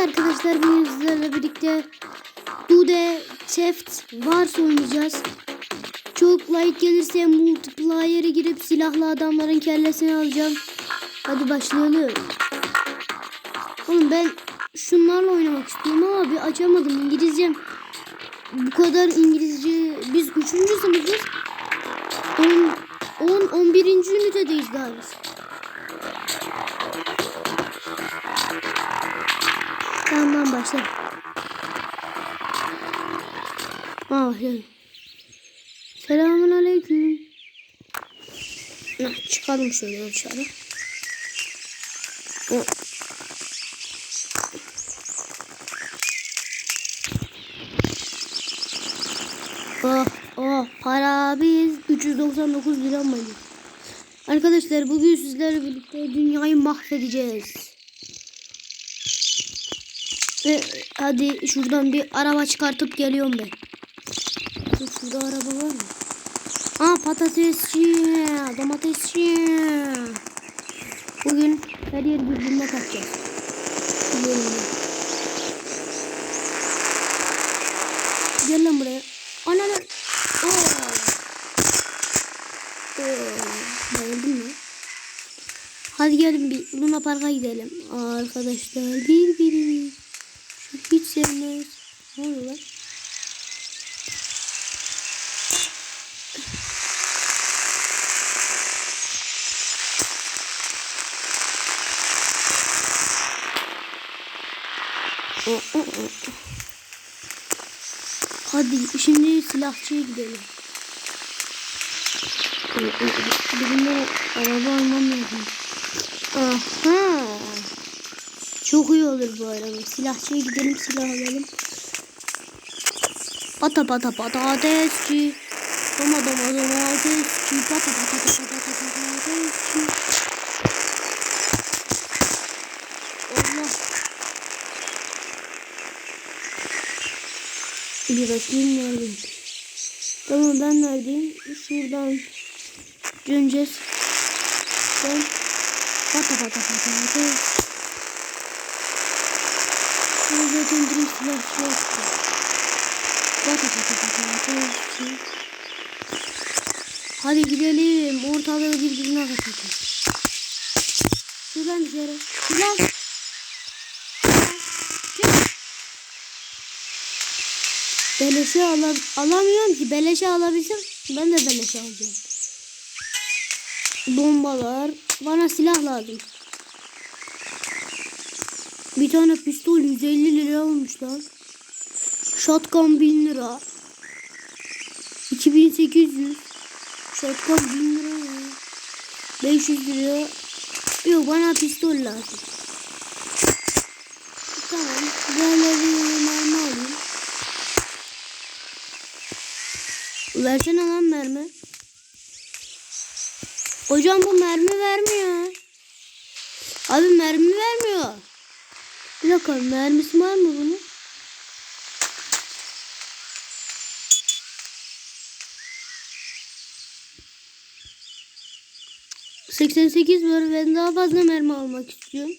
arkadaşlar bugün sizlerle birlikte Dude Theft Wars oynayacağız. Çok like gelirse multiplayer'e girip silahlı adamların kellesini alacağım. Hadi başlayalım. Oğlum ben şunlarla oynamak istiyorum ama bir açamadım İngilizcem. Bu kadar İngilizce biz 3. sınıfız. 10 10 11. ünitedeyiz daha biz. Tamam başla. Aa başladım. Selamun aleyküm. Nah, çıkalım şöyle dışarı. Oh. Oh oh para biz 399 lira mı? Arkadaşlar bugün sizlerle birlikte dünyayı mahvedeceğiz. Ve hadi şuradan bir araba çıkartıp geliyorum ben. Şurada araba var mı? Aa patatesçi, domatesçi. Bugün her yer birbirine katacağız. Gidelim ya. Gel lan buraya. Ana lan. Bayıldım mı? Hadi gelin bir Luna Park'a gidelim. Arkadaşlar birbirimiz. Sevmez. Ne oluyor lan? Hadi şimdi silahçıya gidelim. Birinden araba almam lazım. Aha. Çok iyi olur bu araba. Silahçıya gidelim silah alalım. Pata pata patatesçi. Doma doma domatesçi. Pata pata pata pata patatesçi. Allah. Bir bakayım neredeyim. Tamam ben neredeyim? Şuradan döneceğiz. Ben pata pata pata pata. Zaten direkt silah şey pata. Hadi gidelim. Ortalığı birbirine katacağız. Şuradan dışarı. Silah. Beleşe ala alamıyorum ki. Beleşe alabilsem ben de beleşe alacağım. Bombalar. Bana silah lazım. Bir tane pistol 150 lira olmuş lan. Shotgun 1000 lira. 2800. Shotgun 1000 lira ya. 500 lira. Yok bana pistol lazım. Tamam. Böyle bir mermi alayım. Versene lan mermi. Hocam bu mermi vermiyor. Abi mermi vermiyor. Bir dakika mermisi var mı bunun? ...88 var. Ben daha fazla mermi almak istiyorum.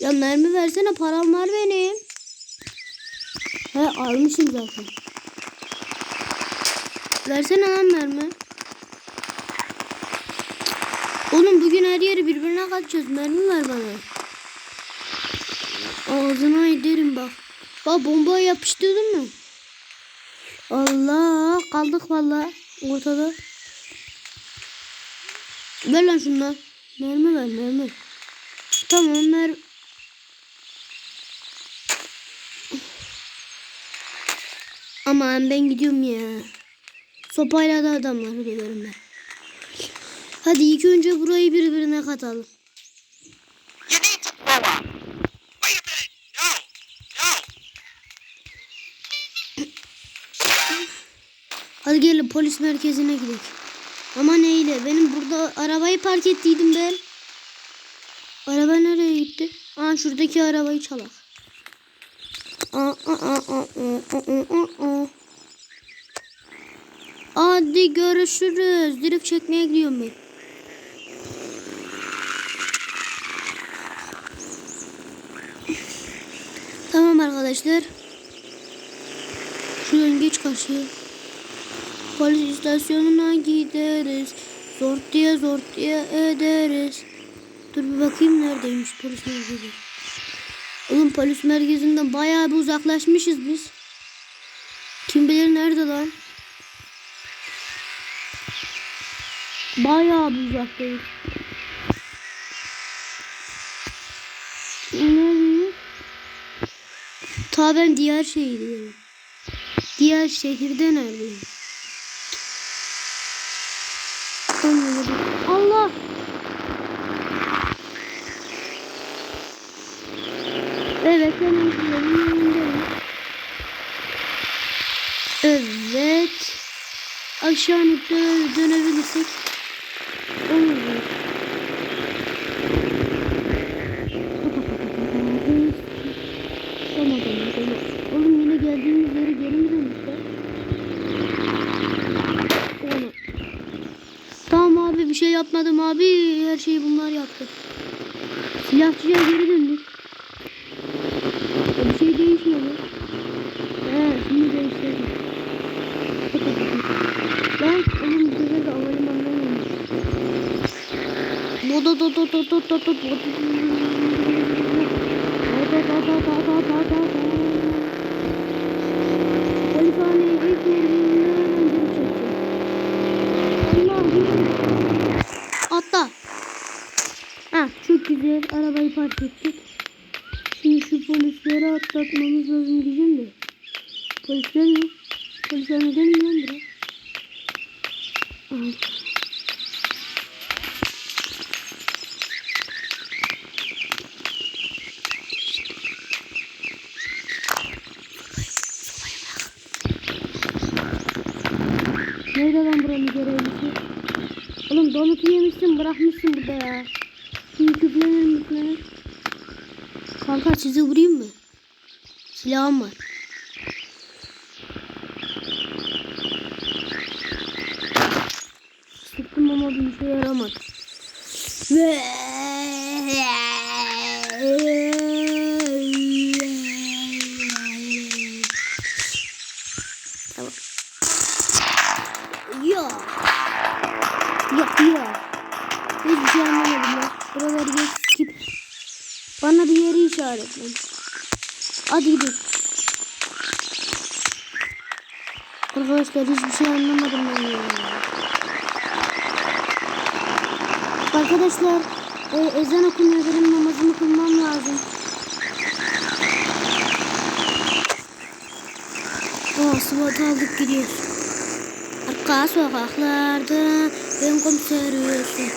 Ya mermi versene param var benim. He almışım zaten. Versene lan mermi. Oğlum bugün her yeri birbirine katacağız. Mermi ver bana. Ağzına ederim bak. Bak bomba yapıştırdın mı? Allah kaldık valla ortada. Ver lan şunlar. Mermi ver mermi. Tamam mer. Aman ben gidiyorum ya. Sopayla da adamları döverim ben. Hadi ilk önce burayı birbirine katalım. Hadi gelin polis merkezine gidelim. Ama neyle? Benim burada arabayı park ettiydim ben. Araba nereye gitti? Aa şuradaki arabayı çalak. Aa, aa, aa, aa, aa, aa, aa. Hadi görüşürüz. Drift çekmeye gidiyorum ben. arkadaşlar. Şuradan geç karşıya. Polis istasyonuna gideriz. Zort diye zort diye ederiz. Dur bir bakayım neredeymiş polis merkezi. Oğlum polis merkezinden bayağı bir uzaklaşmışız biz. Kim bilir nerede lan? Bayağı bir uzaktayız. Neredeyiz? Ta ben diğer şehirdeyim. Diğer şehirde neredeyim? Anladım. Allah! Öncelerinin yanındayım. Evet. Aşağı dö- dönebilirsek olur. Tamam tamam. Oğlum yine geldiğimiz yere geri mi dönmüşler? Tamam abi bir şey yapmadım abi. Her şeyi bunlar yaptı. Silahçıya geri döndük. Ya Bir şey değişmedi. He şimdi değiştirdim. Lan oğlum bu sefer de havalimanına gelmiş. Çekeceğim. Allah'ım. Atla. Ha çok güzel. Arabayı park ettik. Şimdi şu polisleri atlatmamız lazım diyeceğim de. Polisler mi? Polisler mi lan biraz? Aha. Nerede lan buranın görevlisi? Oğlum donutu yemişsin bırakmışsın burada ya. Şimdi küflenir müflenir. Kanka sizi vurayım mı? Silahım var. Sıktım ama bir işe yaramadı. Hadi. Arkadaşlar hiçbir şey anlamadım ben ya. Arkadaşlar e, ezan okunuyor benim namazımı kılmam lazım. Oh sıvat aldık gidiyoruz. Arka sokaklarda ben komiser Yusuf.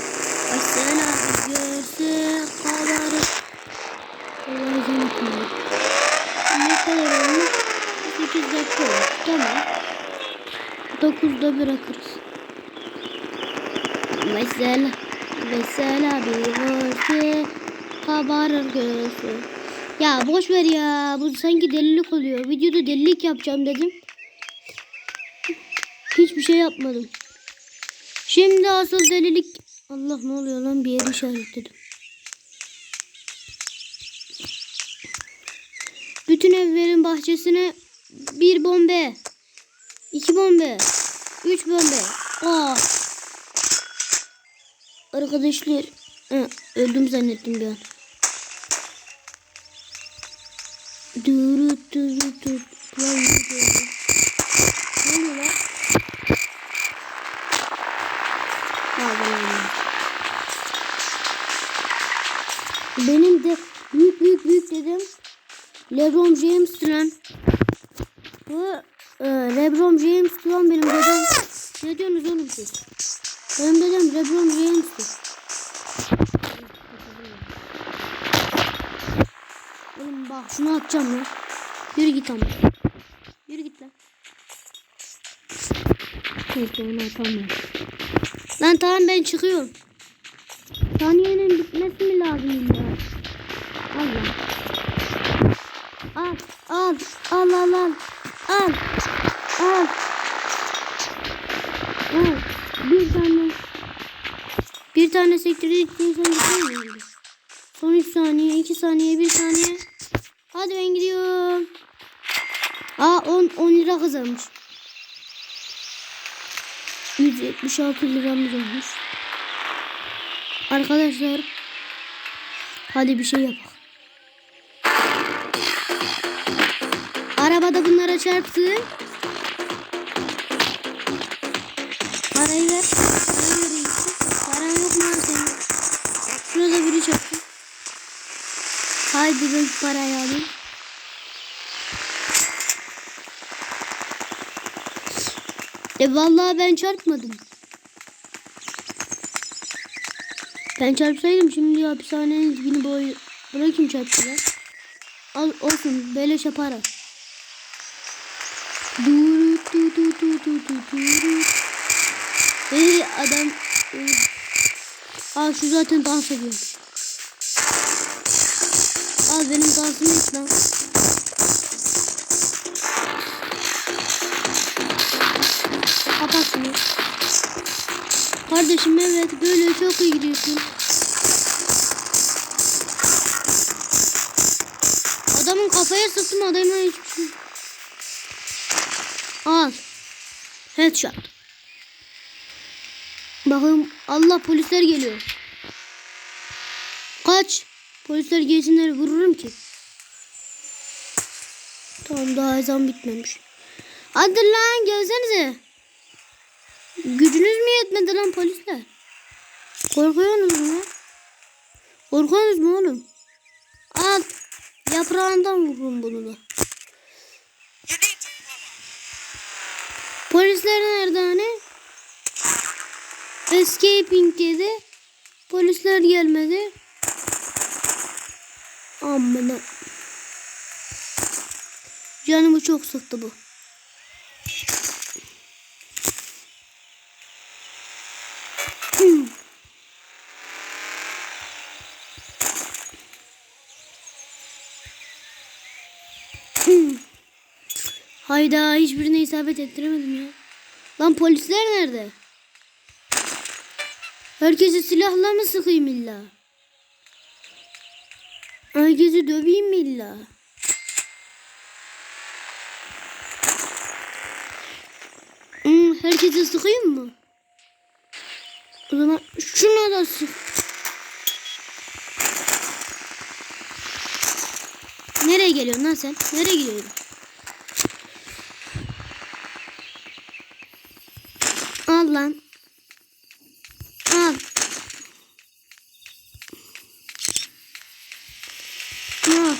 Mesela görse kabarır. Allah ezan okunuyor. Ne kadar olmuş? 8 dakika olmuş. Tamam. 9'da bırakırız. Mesela Mesela bir görse kabarır göğsü. Ya boş ver ya. Bu sanki delilik oluyor. Videoda delilik yapacağım dedim. Hiçbir şey yapmadım. Şimdi asıl delilik... Allah ne oluyor lan bir yeri işaretledim. Bütün evlerin bahçesine bir bombe. iki bombe. Üç bombe. Aa. Arkadaşlar. Hı, öldüm zannettim bir an. Duru duru duru. Lan. Benim de büyük büyük büyük dedim. LeBron James lan. Bu e, LeBron James lan benim dedem. Ne diyorsunuz oğlum siz? Benim dedem LeBron James'ti. Oğlum bak şunu atacağım lan. Yürü git ama. Yürü git lan. Neyse onu atamıyorum. Lan tamam ben çıkıyorum. Saniyenin bitmesi mi lazım illa? Allah. Al, al, al, al, al, al, al. Al. Bir tane. Bir tane sektirdik gitmiyor mu? Son 3 saniye, 2 saniye, 1 saniye. Hadi ben gidiyorum. Aa 10, 10 lira kazanmış. 176 liramız olmuş. Arkadaşlar hadi bir şey yapalım. Bunlara çarptı. Parayı ver. Parayı ver. Paran yok mu senin? Şurada biri çarptı. Haydi ben parayı alayım. E vallahi ben çarpmadım. Ben çarpsaydım şimdi hapishanenin dibini boy bırakayım çarptılar. Al olsun beleş yaparım. Dur dur Hey adam. Ee, Aa şu zaten dans ediyor. Al benim dansımı et lan. Kapat. Kardeşim evet böyle çok iyi gidiyorsun. Adamın kafaya sıktım adamın hiçbir şey. Headshot. Bakın Allah polisler geliyor. Kaç. Polisler gelsinler vururum ki. Tamam daha ezan bitmemiş. Hadi lan gelsenize. Gücünüz mü yetmedi lan polisler? Korkuyorsunuz mu? Korkuyorsunuz mu oğlum? Al. Yaprağından vurun bunu da. Polisler nerede hani? Escaping dedi. Polisler gelmedi. Amına. Canımı çok sıktı bu. Hmm. Hmm. Hayda hiçbirine isabet ettiremedim ya. Lan polisler nerede? Herkesi silahla mı sıkayım illa? Herkesi döveyim mi illa? Hmm, herkesi sıkayım mı? O zaman şuna da sık. Nereye geliyorsun lan sen? Nereye gidiyorsun? Al lan. Al. Al.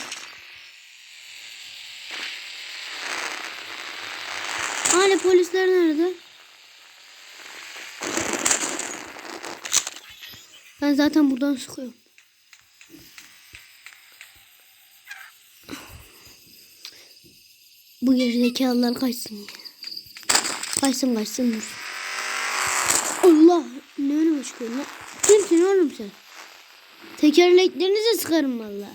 Hani polisler nerede? Ben zaten buradan sıkıyorum. Bu gerizekalılar kaçsın ya. Kaçsın kaçsın ne önüme çıkıyor lan? Kimsin oğlum sen? Tekerleklerinize sıkarım valla.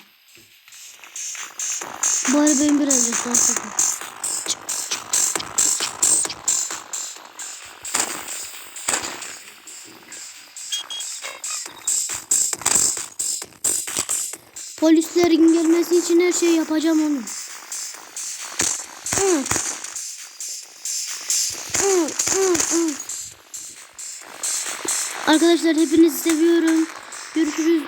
Bari ben biraz yaklaşayım. Polislerin gelmesi için her şeyi yapacağım onun. Hı. Hı, Arkadaşlar hepinizi seviyorum. Görüşürüz.